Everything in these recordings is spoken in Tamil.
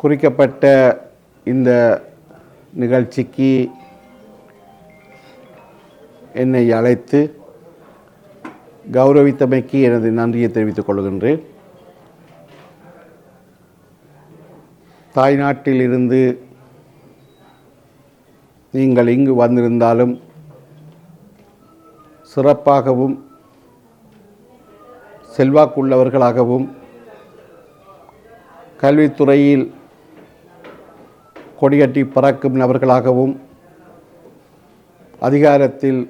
குறிக்கப்பட்ட இந்த நிகழ்ச்சிக்கு என்னை அழைத்து கௌரவித்தமைக்கு எனது நன்றியை தெரிவித்துக் கொள்கின்றேன். தாய்நாட்டில் இருந்து நீங்கள் இங்கு வந்திருந்தாலும் சிறப்பாகவும் செல்வாக்குள்ளவர்களாகவும் கல்வித்துறையில் கொடிகட்டி பறக்கும் நபர்களாகவும் அதிகாரத்தில்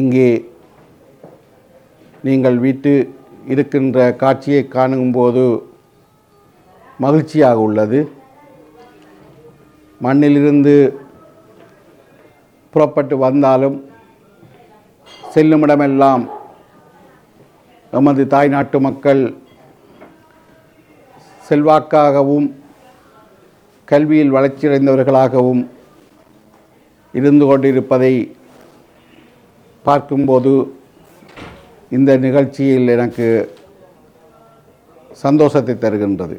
இங்கே நீங்கள் வீட்டு இருக்கின்ற காட்சியை காணும்போது மகிழ்ச்சியாக உள்ளது. மண்ணிலிருந்து புறப்பட்டு வந்தாலும் செல்லுமிடமெல்லாம் நமது தாய்நாட்டு மக்கள் செல்வாக்காகவும் கல்வியில் வளர்ச்சியடைந்தவர்களாகவும் இருந்து கொண்டிருப்பதை பார்க்கும்போது இந்த நிகழ்ச்சியில் எனக்கு சந்தோஷத்தை தருகின்றது.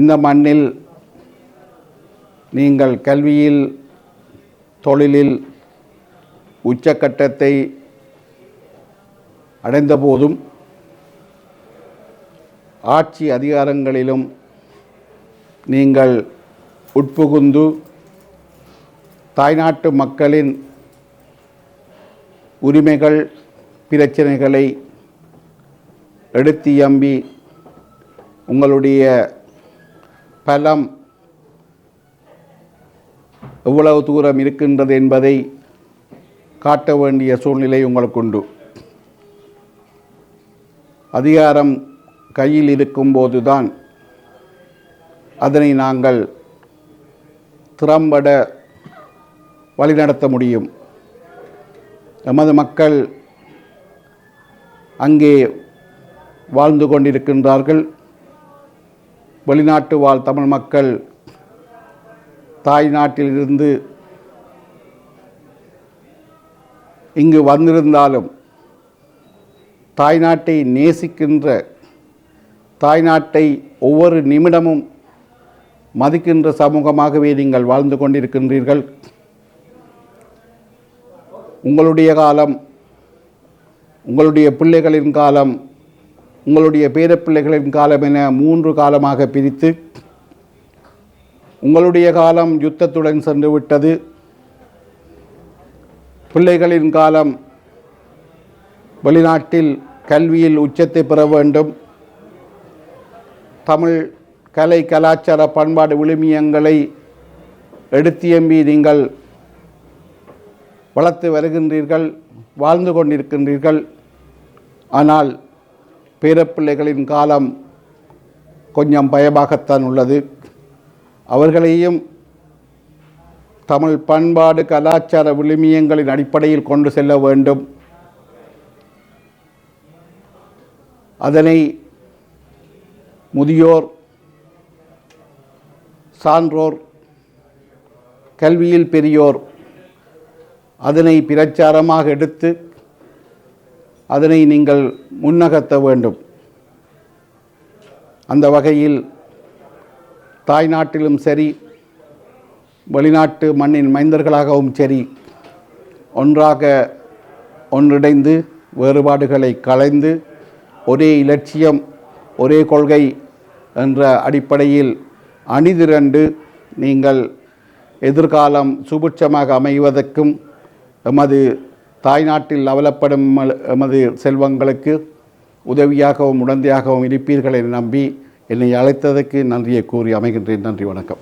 இந்த மண்ணில் நீங்கள் கல்வியில் தொழிலில் உச்சக்கட்டத்தை அடைந்தபோதும் ஆட்சி அதிகாரங்களிலும் நீங்கள் உட்புகுந்து தாய்நாட்டு மக்களின் உரிமைகள் பிரச்சனைகளை எடுத்தியம்பி உங்களுடைய பலம் எவ்வளவு தூரம் இருக்கின்றது என்பதை காட்ட வேண்டிய சூழ்நிலை உங்களுக்குண்டு அதிகாரம் கையில் இருக்கும்போதுதான் அதனை நாங்கள் திறம்பட வழிநடத்த முடியும். எமது மக்கள் அங்கே வாழ்ந்து கொண்டிருக்கின்றார்கள். வெளிநாட்டு வாழ் தமிழ் மக்கள் தாய் நாட்டிலிருந்து இங்கு வந்திருந்தாலும் தாய்நாட்டை நேசிக்கின்ற தாய்நாட்டை ஒவ்வொரு நிமிடமும் மதிக்கின்ற சமூகமாகவே நீங்கள் வாழ்ந்து கொண்டிருக்கின்றீர்கள். உங்களுடைய காலம் உங்களுடைய பிள்ளைகளின் காலம் உங்களுடைய பேரப்பிள்ளைகளின் காலம் என மூன்று காலமாக பிரித்து உங்களுடைய காலம் யுத்தத்துடன் சென்று விட்டது. பிள்ளைகளின் காலம் வெளிநாட்டில் கல்வியில் உச்சத்தை பெற வேண்டும். தமிழ் கலை கலாச்சார பண்பாடு விழுமியங்களை எடுத்தியம்பி நீங்கள் வளர்த்து வருகின்றீர்கள் வாழ்ந்து கொண்டிருக்கின்றீர்கள். ஆனால் பேரப்பிள்ளைகளின் காலம் கொஞ்சம் பயமாகத்தான் உள்ளது. அவர்களையும் தமிழ் பண்பாடு கலாச்சார விழுமியங்களின் அடிப்படையில் கொண்டு செல்ல வேண்டும். அதனை முதியோர் சான்றோர் கல்வியில் பெரியோர் அதனை பிரச்சாரமாக எடுத்து அதனை நீங்கள் முன்னகர்த்த வேண்டும். அந்த வகையில் தாய்நாட்டிலும் சரி வெளிநாட்டு மண்ணின் மைந்தர்களாகவும் சரி ஒன்றாக ஒன்றிணைந்து வேறுபாடுகளை களைந்து ஒரே இலட்சியம் ஒரே கொள்கை என்ற அடிப்படையில் அணிதிரண்டு நீங்கள் எதிர்காலம் சுபிட்சமாக அமைவதற்கும் எமது தாய்நாட்டில் அவலப்படும் எமது செல்வங்களுக்கு உதவியாகவும் உடந்தையாகவும் இருப்பீர்கள் என நம்பி என்னை அழைத்ததற்கு நன்றியை கூறி அமைகின்றேன். நன்றி வணக்கம்.